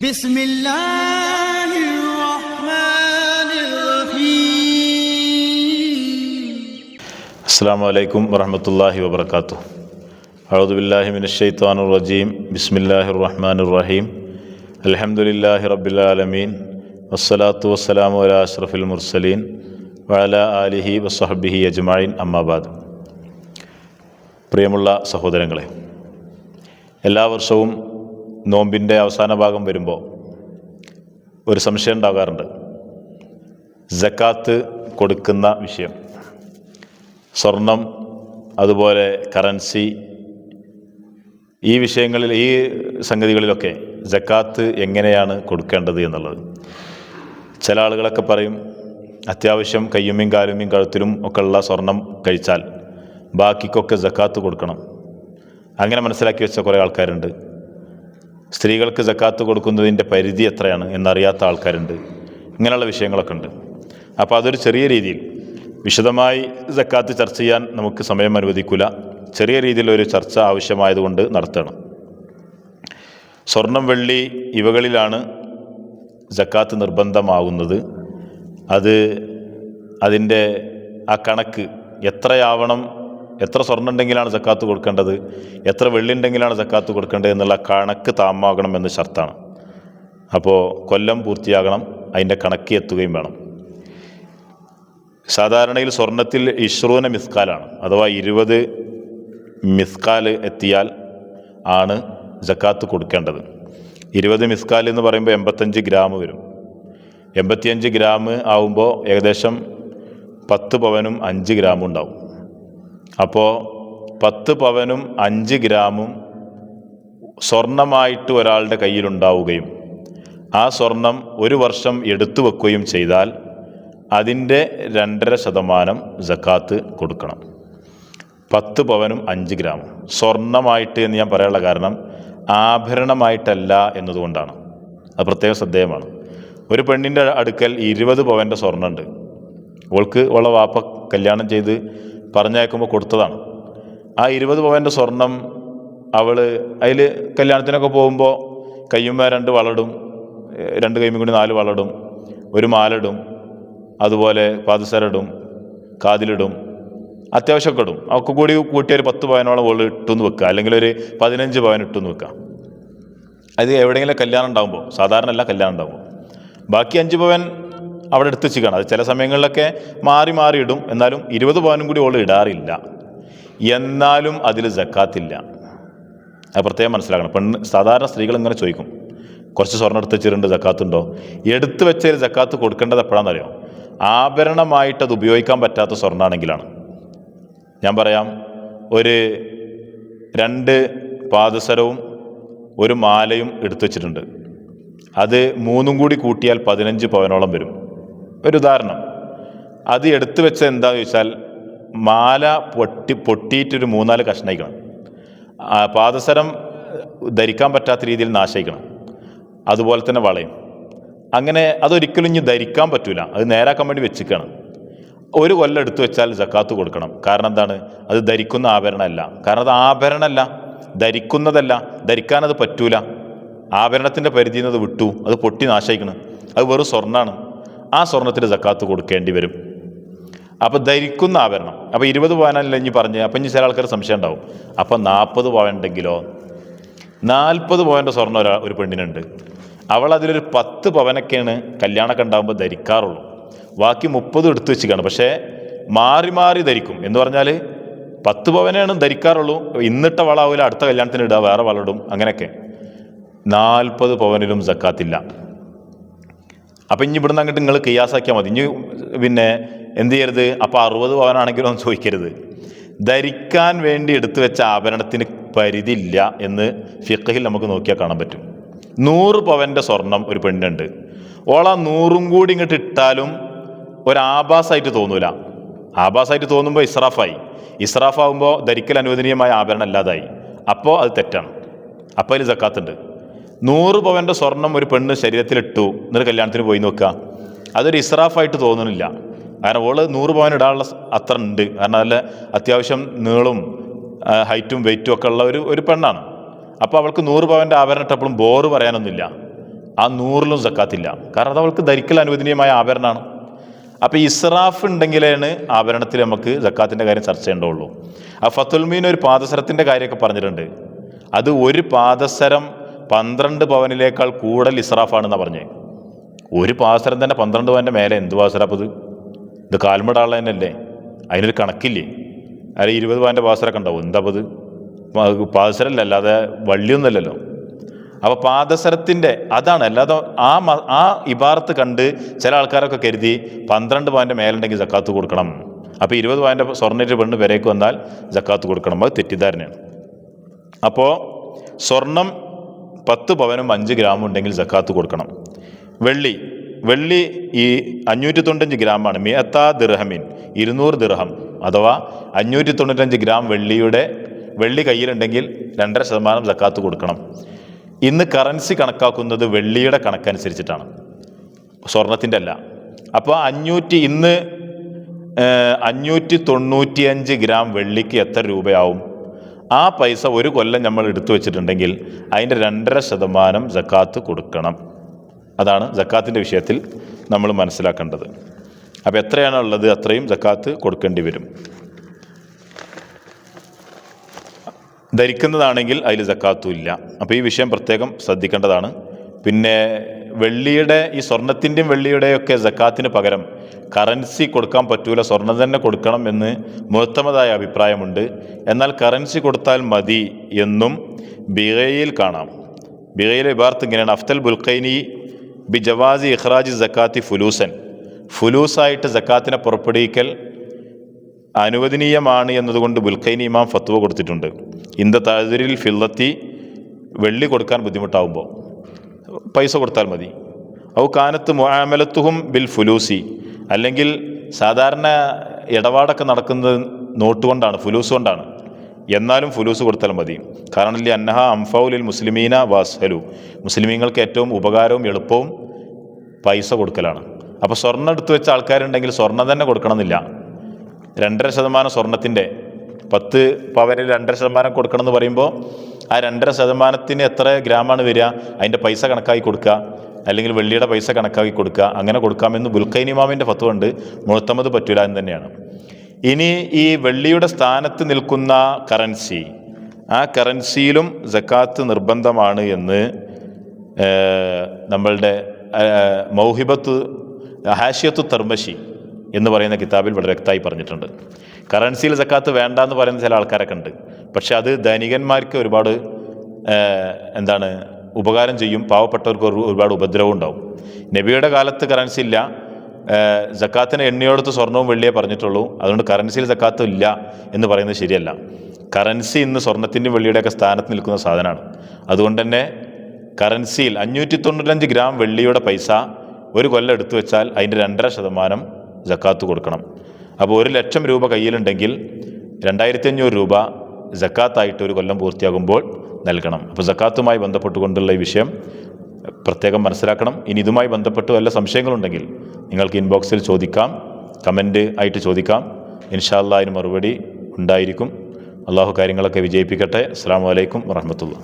بسم الله الرحمن الرحيم അസ്സാം വലൈക്കും വറഹമത്തല്ലാഹി വബർക്കാത്തു അഴുദുബില്ലാഹി മിനശ്ശൈത്വാൻ റജീം ബിസ്മില്ലാഹി റഹ്മാൻ റഹീം അലഹമുല്ലാഹി റബ്ബിലാലമീൻ വസ്സലാത്തു വസ്സലാമു അല അഷ്റഫുൽ മുർസലീൻ വഅല ആലിഹി വസ്ഹബിഹി അജ്മായിൻ അമ്മാബാദ് പ്രിയമുള്ള സഹോദരങ്ങളെ എല്ലാ വർഷവും നോമ്പിന്റെ അവസാന ഭാഗം വരുമ്പോൾ ഒരു സംശയം ഉണ്ടാകാറുണ്ട്. ജക്കാത്ത് കൊടുക്കുന്ന വിഷയം. സ്വർണം അതുപോലെ കറൻസി ഈ വിഷയങ്ങളിൽ ഈ സംഗതികളിലൊക്കെ ജക്കാത്ത് എങ്ങനെയാണ് കൊടുക്കേണ്ടത് എന്നുള്ളത്. ചില ആളുകളൊക്കെ പറയും അത്യാവശ്യം കയ്യുമ്മയും കാലുമ്മയും കഴുത്തിലും ഒക്കെ ഉള്ള സ്വർണം കഴിച്ചാൽ ബാക്കിക്കൊക്കെ ജക്കാത്ത് കൊടുക്കണം. അങ്ങനെ മനസ്സിലാക്കി വെച്ച കുറേ ആൾക്കാരുണ്ട്. സ്ത്രീകൾക്ക് ജക്കാത്ത് കൊടുക്കുന്നതിന്റെ പരിധി എത്രയാണ് എന്നറിയാത്ത ആൾക്കാരുണ്ട്. ഇങ്ങനെയുള്ള വിഷയങ്ങളൊക്കെ ഉണ്ട്. അപ്പോൾ അതൊരു ചെറിയ രീതിയിൽ വിശദമായി ജക്കാത്ത് ചർച്ച ചെയ്യാൻ നമുക്ക് സമയം അനുവദിക്കില്ല ചെറിയ രീതിയിലൊരു ചർച്ച ആവശ്യമായതുകൊണ്ട് നടത്തണം. സ്വർണം വെള്ളി ഇവകളിലാണ് ജക്കാത്ത് നിർബന്ധമാകുന്നത് അത് അതിന്റെ ആ കണക്ക് എത്രയാവണം എത്ര സ്വർണം ഉണ്ടെങ്കിലാണ് ജക്കാത്ത് കൊടുക്കേണ്ടത്? എത്ര വെള്ളി ഉണ്ടെങ്കിലാണ് സക്കാത്ത് കൊടുക്കേണ്ടത് എന്നുള്ള കണക്ക് താമാകണം എന്ന് ഷർത്താണ്. അപ്പോൾ കൊല്ലം പൂർത്തിയാകണം അതിന്റെ കണക്ക് എത്തുകയും വേണം. സാധാരണയിൽ സ്വർണത്തിൽ ഇഷ്രൂന മിസ്കാലാണ്. അഥവാ ഇരുപത് മിസ്കാൽ എത്തിയാൽ ആണ് ജക്കാത്ത് കൊടുക്കേണ്ടത്. ഇരുപത് മിസ്കാൽ എന്ന് പറയുമ്പോൾ എൺപത്തഞ്ച് ഗ്രാം വരും. എൺപത്തിയഞ്ച് ഗ്രാം ആവുമ്പോൾ ഏകദേശം പത്ത് പവനും അഞ്ച് ഗ്രാമും ഉണ്ടാവും. അപ്പോൾ പത്ത് പവനും അഞ്ച് ഗ്രാമും സ്വർണമായിട്ട് ഒരാളുടെ കയ്യിലുണ്ടാവുകയും ആ സ്വർണം ഒരു വർഷം എടുത്തു വെക്കുകയും ചെയ്താൽ അതിന്റെ രണ്ടര ശതമാനം ജക്കാത്ത് കൊടുക്കണം. പത്ത് പവനും അഞ്ച് ഗ്രാമും. സ്വർണമായിട്ട് എന്ന് ഞാൻ പറയാനുള്ള കാരണം ആഭരണമായിട്ടല്ല എന്നതുകൊണ്ടാണ്. അത് പ്രത്യേകം ശ്രദ്ധേയമാണ്. ഒരു പെണ്ണിന്റെ അടുക്കൽ ഇരുപത് പവന്റെ സ്വർണമുണ്ട് ഓൾക്ക് ഉള്ള വാപ്പ കല്യാണം ചെയ്ത് പറഞ്ഞയക്കുമ്പോൾ കൊടുത്തതാണ്. ആ ഇരുപത് പവന്റെ സ്വർണം അവൾ അതിൽ കല്യാണത്തിനൊക്കെ പോകുമ്പോൾ കയ്യുമ്മ രണ്ട് വളടും രണ്ട് കൈമ കൂടി നാല് വളടും ഒരു മാലടും അതുപോലെ പാദസരടും കാതിലിടും അത്യാവശ്യമൊക്കെ ഇടും. ഒക്കെ കൂടി കൂട്ടി ഒരു പത്ത് പവനോളം ഓൾ ഇട്ടെന്ന് വെക്കുക. അല്ലെങ്കിൽ ഒരു പതിനഞ്ച് പവൻ ഇട്ടെന്ന് വെക്കുക. അത് എവിടെയെങ്കിലും കല്യാണം ഉണ്ടാകുമ്പോൾ സാധാരണ അല്ല കല്യാണം ഉണ്ടാകുമ്പോൾ ബാക്കി അഞ്ച് പവൻ അവിടെ എടുത്ത് വെച്ചിരിക്കുകയാണ്. അത് ചില സമയങ്ങളിലൊക്കെ മാറി മാറി ഇടും. എന്നാലും ഇരുപത് പവനും കൂടി ഓൾ ഇടാറില്ല. എന്നാലും അതിൽ ജക്കാത്തില്ല അത് പ്രത്യേകം മനസ്സിലാക്കണം. പെണ്ണ് സാധാരണ സ്ത്രീകൾ ഇങ്ങനെ ചോദിക്കും. കുറച്ച് സ്വർണം എടുത്ത് വെച്ചിട്ടുണ്ട് ജക്കാത്തുണ്ടോ എടുത്തു വെച്ചതിൽ ജക്കാത്ത് കൊടുക്കേണ്ടത് എപ്പോഴാണെന്നറിയോ? ആഭരണമായിട്ട് അത് ഉപയോഗിക്കാൻ പറ്റാത്ത സ്വർണമാണെങ്കിലാണ് ഞാൻ പറയാം ഒരു രണ്ട് പാദസരവും ഒരു മാലയും എടുത്തു വച്ചിട്ടുണ്ട്. അത് മൂന്നും കൂടി കൂട്ടിയാൽ പതിനഞ്ച് പവനോളം വരും. ഒരു ഉദാഹരണം. അത് എടുത്തു വെച്ച എന്താണെന്ന് ചോദിച്ചാൽ മാല പൊട്ടി പൊട്ടിയിട്ടൊരു മൂന്നാൽ കഷ്ണയിക്കണം പാദസരം ധരിക്കാൻ പറ്റാത്ത രീതിയിൽ നാശയിക്കണം അതുപോലെ തന്നെ വളയും. അങ്ങനെ അതൊരിക്കലും ഇനി ധരിക്കാൻ പറ്റില്ല അത് നേരാക്കാൻ വേണ്ടി വെച്ചിക്കണം ഒരു കൊല്ലം എടുത്തു വെച്ചാൽ ജക്കാത്ത് കൊടുക്കണം. കാരണം എന്താണ്? അത് ധരിക്കുന്ന ആഭരണമല്ല. കാരണം അത് ആഭരണമല്ല. ധരിക്കുന്നതല്ല. ധരിക്കാനത് പറ്റൂല. ആഭരണത്തിന്റെ പരിധിയിൽ നിന്ന് അത് വിട്ടു. അത് പൊട്ടി നാശയിക്കണം അത് വെറും സ്വർണമാണ്. ആ സ്വർണത്തിന് ജക്കാത്ത് കൊടുക്കേണ്ടി വരും. അപ്പോൾ ധരിക്കുന്ന ആഭരണം. അപ്പോൾ ഇരുപത് പവനല്ല ഇനി പറഞ്ഞ്? അപ്പം ഇനി ചില ആൾക്കാർ സംശയം ഉണ്ടാവും. അപ്പം നാൽപ്പത് പവൻ ഉണ്ടെങ്കിലോ? നാൽപ്പത് പവന്റെ സ്വർണം ഒരാ ഒരു പെണ്ണിനുണ്ട്. അവൾ അതിലൊരു പത്ത് പവനൊക്കെയാണ് കല്യാണമൊക്കെ ഉണ്ടാകുമ്പോൾ ധരിക്കാറുള്ളൂ. ബാക്കി മുപ്പത് എടുത്തു വെച്ചിക്കാണ് പക്ഷേ മാറി മാറി ധരിക്കും. എന്ന് പറഞ്ഞാൽ പത്ത് പവനാണ് ധരിക്കാറുള്ളൂ. ഇന്നിട്ട വളാവില്ല അടുത്ത കല്യാണത്തിന് ഇടുക വേറെ വളടും അങ്ങനെയൊക്കെ. നാൽപ്പത് പവനിലും ജക്കാത്തില്ല. അപ്പം ഇനി ഇവിടുന്ന് അങ്ങോട്ട് നിങ്ങൾ കിയാസാക്കിയാൽ മതി. ഇനി പിന്നെ എന്ത് ചെയ്യരുത്? അപ്പോൾ അറുപത് പവനാണെങ്കിലും ഒന്നും ചോദിക്കരുത്. ധരിക്കാൻ വേണ്ടി എടുത്തു വെച്ച ആഭരണത്തിന് പരിധിയില്ല എന്ന് ഫിഖഹിൽ നമുക്ക് നോക്കിയാൽ കാണാൻ പറ്റും. നൂറ് പവന്റെ സ്വർണം ഒരു പെണ്ണുണ്ട് ഓള നൂറും കൂടി ഇങ്ങോട്ട് ഇട്ടാലും ഒരാഭാസമായിട്ട് തോന്നൂല. ആഭാസമായിട്ട് തോന്നുമ്പോൾ ഇസ്രാഫായി. ഇസ്രാഫാകുമ്പോൾ ധരിക്കൽ അനുവദനീയമായ ആഭരണം അല്ലാതായി. അപ്പോൾ അത് തെറ്റാണ്. അപ്പോൾ അതിൽ ജക്കാത്തുണ്ട് നൂറ് പവന്റെ സ്വർണം ഒരു പെണ്ണ് ശരീരത്തിലിട്ടു. എന്നൊരു കല്യാണത്തിന് പോയി നോക്കുക. അതൊരു ഇസ്രാഫായിട്ട് തോന്നുന്നില്ല. കാരണം ഓൾ നൂറ് പവൻ ഇടാനുള്ള അത്ര ഉണ്ട്. കാരണം നല്ല അത്യാവശ്യം നീളും ഹൈറ്റും വെയിറ്റും ഒക്കെ ഉള്ള ഒരു ഒരു പെണ്ണാണ്. അപ്പോൾ അവൾക്ക് നൂറ് പവന്റെ ആഭരണം ഇട്ടപ്പോഴും ബോറ് പറയാനൊന്നുമില്ല. ആ നൂറിലും സക്കാത്തില്ല. കാരണം അത് അവൾക്ക് ധരിക്കൽ അനുവദനീയമായ ആഭരണമാണ്. അപ്പോൾ ഇസ്രാഫ് ഉണ്ടെങ്കിലാണ് ആഭരണത്തിൽ നമുക്ക് സക്കാത്തിന്റെ കാര്യം ചർച്ച ചെയ്യേണ്ടതുള്ളൂ. ആ ഫത്തുൽമീൻ ഒരു പാദസരത്തിന്റെ കാര്യമൊക്കെ പറഞ്ഞിട്ടുണ്ട്. അത് ഒരു പാദസരം പന്ത്രണ്ട് പവനിലേക്കാൾ കൂടുതൽ ഇസ്രാഫാണെന്നാണ് പറഞ്ഞത് ഒരു പാസരം തന്നെ പന്ത്രണ്ട് പവന്റെ മേലെ എന്ത് പാദസരം ഇത്? ഇത് കാൽമടാള തന്നെയല്ലേ? അതിനൊരു കണക്കില്ലേ? അല്ല ഇരുപത് പവന്റെ പാദസരമൊക്കെ ഉണ്ടാവും എന്താപ്പത്? അത് പാദസരമല്ല അല്ലാതെ വള്ളിയൊന്നുമല്ലല്ലോ. അപ്പോൾ പാദസരത്തിന്റെ അതാണ്. അല്ലാതെ ആ ആ ഇബാറത്ത് കണ്ട് ചില ആൾക്കാരൊക്കെ കരുതി പന്ത്രണ്ട് പവന്റെ മേലുണ്ടെങ്കിൽ ജക്കാത്ത് കൊടുക്കണം. അപ്പോൾ ഇരുപത് പവന്റെ സ്വർണറ്റ് പെണ്ണ് വരേക്ക് വന്നാൽ ജക്കാത്ത് കൊടുക്കണം. അത് തെറ്റിദ്ധാരണയാണ്. അപ്പോൾ സ്വർണം പത്ത് പവനും അഞ്ച് ഗ്രാമും ഉണ്ടെങ്കിൽ ജക്കാത്ത് കൊടുക്കണം. വെള്ളി വെള്ളി ഈ അഞ്ഞൂറ്റി തൊണ്ണൂറ്റഞ്ച് ഗ്രാമാണ്. മിയത്താ ദിർഹമിൻ ഇരുന്നൂറ് ദിർഹം. അഥവാ അഞ്ഞൂറ്റി തൊണ്ണൂറ്റഞ്ച് ഗ്രാം വെള്ളിയുടെ വെള്ളി കയ്യിലുണ്ടെങ്കിൽ രണ്ടര ശതമാനം ജക്കാത്ത് കൊടുക്കണം. ഇന്ന് കറൻസി കണക്കാക്കുന്നത് വെള്ളിയുടെ കണക്കനുസരിച്ചിട്ടാണ്. സ്വർണത്തിന്റെ അല്ല. അപ്പോൾ അഞ്ഞൂറ്റി ഇന്ന് അഞ്ഞൂറ്റി തൊണ്ണൂറ്റിയഞ്ച് ഗ്രാം വെള്ളിക്ക് എത്ര രൂപയാവും? ആ പൈസ ഒരു കൊല്ലം നമ്മൾ എടുത്തു വെച്ചിട്ടുണ്ടെങ്കിൽ അതിന്റെ രണ്ടര ശതമാനം ജക്കാത്ത് കൊടുക്കണം. അതാണ് ജക്കാത്തിന്റെ വിഷയത്തിൽ നമ്മൾ മനസ്സിലാക്കേണ്ടത്. അപ്പോൾ എത്രയാണ് ഉള്ളത്? അത്രയും ജക്കാത്ത് കൊടുക്കേണ്ടി വരും. ധരിക്കുന്നതാണെങ്കിൽ അതിൽ ജക്കാത്തും ഇല്ല. അപ്പോൾ ഈ വിഷയം പ്രത്യേകം ശ്രദ്ധിക്കേണ്ടതാണ്. പിന്നെ വെള്ളിയുടെ ഈ സ്വർണത്തിന്റെയും വെള്ളിയുടെയൊക്കെ ജക്കാത്തിന് പകരം കറൻസി കൊടുക്കാൻ പറ്റൂല സ്വർണം തന്നെ കൊടുക്കണം എന്ന് മുഹത്തമതായ അഭിപ്രായമുണ്ട്. എന്നാൽ കറൻസി കൊടുത്താൽ മതി എന്നും ബിഗയിൽ കാണാം. ബിഗയിലെ ഇബാർത്ത് ഇങ്ങനെയാണ്. അഫ്തൽ ബുൽഖൈനി ബി ജവാസി ഇഖ്റാജി ജക്കാത്തി ഫുലൂസൻ. ഫുലൂസായിട്ട് ജക്കാത്തിനെ പുറപ്പെടുവിക്കൽ അനുവദനീയമാണ് എന്നതുകൊണ്ട് ബുൽഖൈനി ഇമാം ഫത്വ കൊടുത്തിട്ടുണ്ട്. ഇന്ത താതിരിൽ ഫില്ലത്തി വെള്ളി കൊടുക്കാൻ ബുദ്ധിമുട്ടാവുമ്പോൾ. പൈസ കൊടുത്താൽ മതി. ഔ കാനത്ത് മുആമലത്തുഹും ബിൽ ഫുലൂസി. അല്ലെങ്കിൽ സാധാരണ ഇടപാടൊക്കെ നടക്കുന്നത് നോട്ട് കൊണ്ടാണ് ഫുലൂസ് കൊണ്ടാണ്. എന്നാലും ഫുലൂസ് കൊടുത്താൽ മതി. കാരണം ഇല്ല അന്നഹ അംഫൗലിൽ മുസ്ലിമീന വാസ്ഹലു. മുസ്ലിമീങ്ങൾക്ക് ഏറ്റവും ഉപകാരവും എളുപ്പവും പൈസ കൊടുക്കലാണ്. അപ്പോൾ സ്വർണം എടുത്തു വെച്ച ആൾക്കാരുണ്ടെങ്കിൽ സ്വർണം തന്നെ കൊടുക്കണമെന്നില്ല. രണ്ടര ശതമാനം സ്വർണത്തിന്റെ പത്ത് പവനിൽ രണ്ടര ശതമാനം കൊടുക്കണം എന്ന് പറയുമ്പോൾ ആ രണ്ടര ശതമാനത്തിന് എത്ര ഗ്രാമാണ് വരിക? അതിന്റെ പൈസ കണക്കാക്കി കൊടുക്കുക. അല്ലെങ്കിൽ വെള്ളിയുടെ പൈസ കണക്കാക്കി കൊടുക്കുക അങ്ങനെ കൊടുക്കാമെന്ന് ബുൽഖൈനിമാമിന്റെ ഫത്വ ഉണ്ട്. പറ്റൂല എന്ന് തന്നെയാണ്. ഇനി ഈ വെള്ളിയുടെ സ്ഥാനത്ത് നിൽക്കുന്ന കറൻസി ആ കറൻസിയിലും ജക്കാത്ത് നിർബന്ധമാണ് എന്ന് നമ്മളുടെ മൗഹിബത്ത് ഹാഷിയത്തു തർമശി എന്ന് പറയുന്ന കിതാബിൽ വളരെ വ്യക്തമായി പറഞ്ഞിട്ടുണ്ട്. കറൻസിയിൽ ജക്കാത്ത് വേണ്ട എന്ന് പറയുന്ന ചില ആൾക്കാരൊക്കെ ഉണ്ട്. പക്ഷെ അത് ധനികന്മാർക്ക് ഒരുപാട് എന്താണ് ഉപകാരം ചെയ്യും. പാവപ്പെട്ടവർക്ക് ഒരു- ഒരുപാട് ഉപദ്രവം ഉണ്ടാവും. നബിയുടെ കാലത്ത് കറൻസി ഇല്ല. ജക്കാത്തിന് എണ്ണയോടത്ത് സ്വർണവും വെള്ളിയേ പറഞ്ഞിട്ടുള്ളൂ. അതുകൊണ്ട് കറൻസിയിൽ ജക്കാത്തും ഇല്ല എന്ന് പറയുന്നത് ശരിയല്ല. കറൻസി ഇന്ന് സ്വർണത്തിന്റെ വെള്ളിയുടെയൊക്കെ സ്ഥാനത്ത് നിൽക്കുന്ന സാധനമാണ്. അതുകൊണ്ട് തന്നെ കറൻസിയിൽ അഞ്ഞൂറ്റി തൊണ്ണൂറ്റഞ്ച് ഗ്രാം വെള്ളിയുടെ പൈസ ഒരു കൊല്ലം എടുത്തു വെച്ചാൽ അതിന്റെ രണ്ടര ശതമാനം ജക്കാത്ത് കൊടുക്കണം. അപ്പോൾ ഒരു ലക്ഷം രൂപ കയ്യിലുണ്ടെങ്കിൽ രണ്ടായിരത്തി അഞ്ഞൂറ് രൂപ ജക്കാത്തായിട്ട് ഒരു കൊല്ലം പൂർത്തിയാകുമ്പോൾ നൽകണം. അപ്പോൾ സക്കാത്തുമായി ബന്ധപ്പെട്ടുകൊണ്ടുള്ള ഈ വിഷയം പ്രത്യേകം മനസ്സിലാക്കണം. ഇനി ഇതുമായി ബന്ധപ്പെട്ട് വല്ല സംശയങ്ങളുണ്ടെങ്കിൽ നിങ്ങൾക്ക് ഇൻബോക്സിൽ ചോദിക്കാം. കമന്റ് ആയിട്ട് ചോദിക്കാം. ഇൻഷാല്ല അതിന് മറുപടി ഉണ്ടായിരിക്കും. അള്ളാഹു കാര്യങ്ങളൊക്കെ വിജയിപ്പിക്കട്ടെ. അസ്സാം വലൈക്കും വറഹമത്തുള്ള